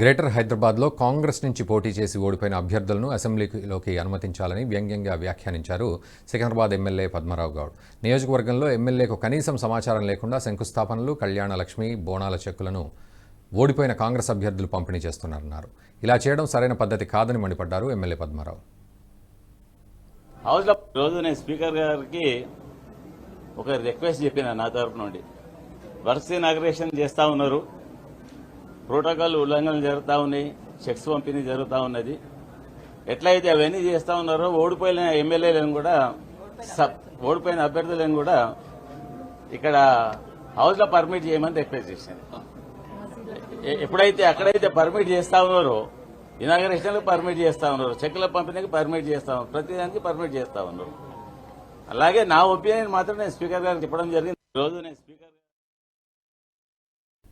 Greater హైదరాబాద్లో కాంగ్రెస్ నుంచి పోటీ చేసి ఓడిపోయిన అభ్యర్థులను అసెంబ్లీలోకి అనుమతించాలని వ్యంగ్యంగా వ్యాఖ్యానించారు సికింద్రాబాద్ ఎమ్మెల్యే పద్మరావు గౌడ్. నియోజకవర్గంలో ఎమ్మెల్యేకు కనీసం సమాచారం లేకుండా శంకుస్థాపనలు కళ్యాణ లక్ష్మి బోనాల చెక్కులను ఓడిపోయిన కాంగ్రెస్ అభ్యర్థులు పంపిణీ చేస్తున్నారన్నారు. ఇలా చేయడం సరైన పద్ధతి కాదని మండిపడ్డారు ఎమ్మెల్యే పద్మారావు. హౌస్లో రోజు నేను స్పీకర్ గారికి ఒక రిక్వెస్ట్ చెప్పిన నా తరపు నుండి వర్క్స్ ఇనాగ్రేషన్ చేస్తా ఉన్నారు. ప్రోటోకాల్ ఉల్లంఘనలు జరుగుతూ ఉన్నాయి చెక్స్ పంపిణీ జరుగుతూ ఉన్నది. ఎట్లయితే అవన్నీ చేస్తూ ఉన్నారో ఓడిపోయిన ఎమ్మెల్యేలను కూడా సబ్- ఓడిపోయిన అభ్యర్థులను కూడా ఇక్కడ హౌస్లో పర్మిట్ చేయమని రిక్వెస్ట్ చేశాను ఎప్పుడైతే అక్కడైతే పర్మిట్ చేస్తా ఉన్నారో ఇనాగరేషన్లకు పర్మిట్ చేస్తా ఉన్నారు చెక్కుల పంపిణీకి పర్మిట్ చేస్తా ఉన్నారు ప్రతిదానికి పర్మిట్ చేస్తా ఉన్నారు. అలాగే నా ఒపీనియన్ మాత్రం నేను స్పీకర్ గారికి చెప్పడం జరిగింది. రోజు నేను స్పీకర్